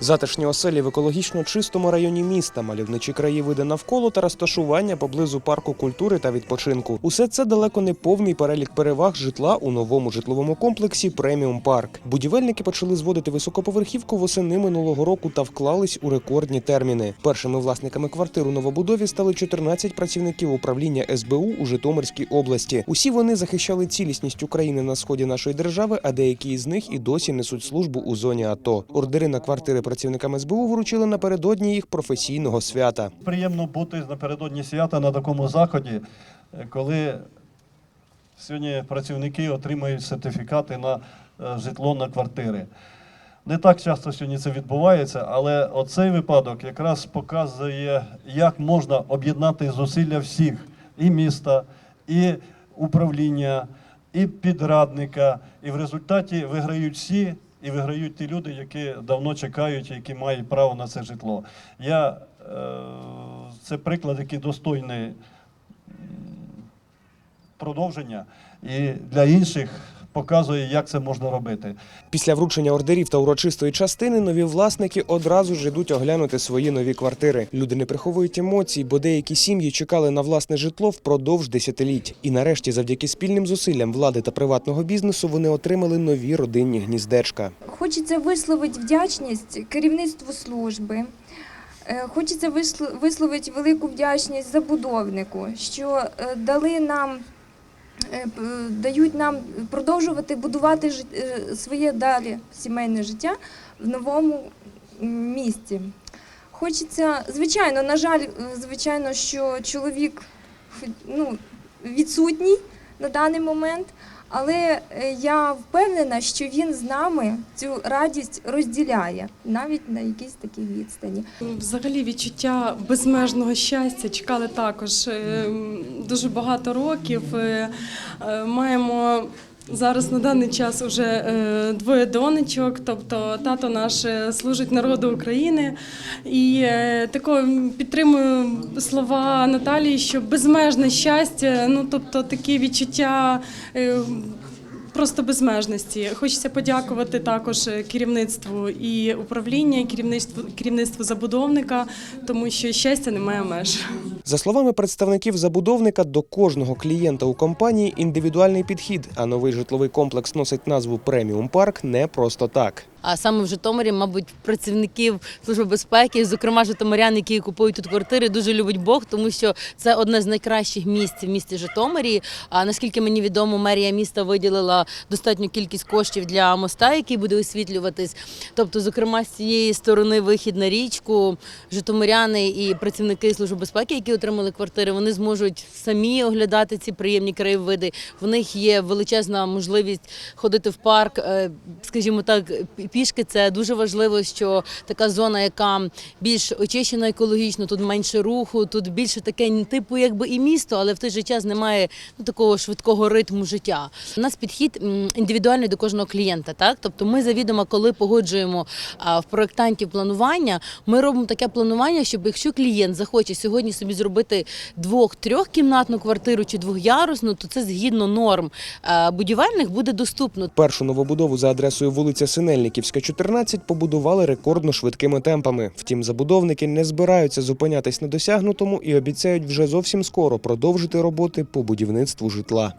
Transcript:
Затишні оселі в екологічно чистому районі міста, мальовничі краєвиди навколо та розташування поблизу парку культури та відпочинку. Усе це далеко не повний перелік переваг житла у новому житловому комплексі Преміум Парк. Будівельники почали зводити високоповерхівку восени минулого року та вклались у рекордні терміни. Першими власниками квартир у новобудові стали 14 працівників управління СБУ у Житомирській області. Усі вони захищали цілісність України на сході нашої держави, а деякі із них і досі несуть службу у зоні АТО. Ордери на квартири працівникам СБУ вручили напередодні їх професійного свята. Приємно бути напередодні свята на такому заході, коли сьогодні працівники отримають сертифікати на е, житло на квартири. Не так часто сьогодні це відбувається, але оцей випадок якраз показує, як можна об'єднати зусилля всіх і міста, і управління, і підрадника. І в результаті виграють всі, і виграють ті люди, які давно чекають, які мають право на це житло. Я, е, це приклад, який достойний продовження, і для інших показує, як це можна робити. Після вручення ордерів та урочистої частини нові власники одразу ж йдуть оглянути свої нові квартири. Люди не приховують емоцій, бо деякі сім'ї чекали на власне житло впродовж десятиліть. І нарешті, завдяки спільним зусиллям влади та приватного бізнесу, вони отримали нові родинні гніздечка. Хочеться висловити вдячність керівництву служби. Е, Хочеться висло- висловити велику вдячність забудовнику, що е, дали нам, дають нам продовжувати будувати е, своє далі сімейне життя в новому місті. Хочеться, звичайно, на жаль, е, звичайно, що чоловік ну, відсутній на даний момент. Але е, я впевнена, що він з нами цю радість розділяє навіть на якійсь такій відстані. Взагалі відчуття безмежного щастя чекали також е, дуже багато років. Е, Маємо зараз на даний час вже е, двоє донечок, тобто тато наш е, служить народу України. І е, тако підтримую слова Наталії, що безмежне щастя, ну тобто такі відчуття. Просто безмежності. Хочеться подякувати також керівництву і управління, керівництву керівництву забудовника, тому що щастя немає меж. За словами представників забудовника, до кожного клієнта у компанії індивідуальний підхід, а новий житловий комплекс носить назву Преміум Парк не просто так. А саме в Житомирі, мабуть, працівників служби безпеки, зокрема житомирян, які купують тут квартири, дуже любить Бог, тому що це одне з найкращих місць в місті Житомирі. А наскільки мені відомо, мерія міста виділила достатню кількість коштів для моста, який буде освітлюватись. Тобто, зокрема, з цієї сторони вихід на річку, житомиряни і працівники служби безпеки, які отримали квартири, вони зможуть самі оглядати ці приємні краєвиди. В них є величезна можливість ходити в парк, е, скажімо так, пішки. Це дуже важливо, що така зона, яка більш очищена екологічно, тут менше руху, тут більше таке типу, якби і місто, але в той же час немає ну, такого швидкого ритму життя. У нас підхід індивідуальний до кожного клієнта. Так, тобто ми завідомо, коли погоджуємо в проєктантів планування, ми робимо таке планування, щоб якщо клієнт захоче сьогодні собі зробити двох-трьохкімнатну квартиру чи двохярусну, то це згідно норм е, будівельних буде доступно. Першу новобудову за адресою вулиця Синельниківська, 14 побудували рекордно швидкими темпами. Втім, забудовники не збираються зупинятись на досягнутому і обіцяють вже зовсім скоро продовжити роботи по будівництву житла.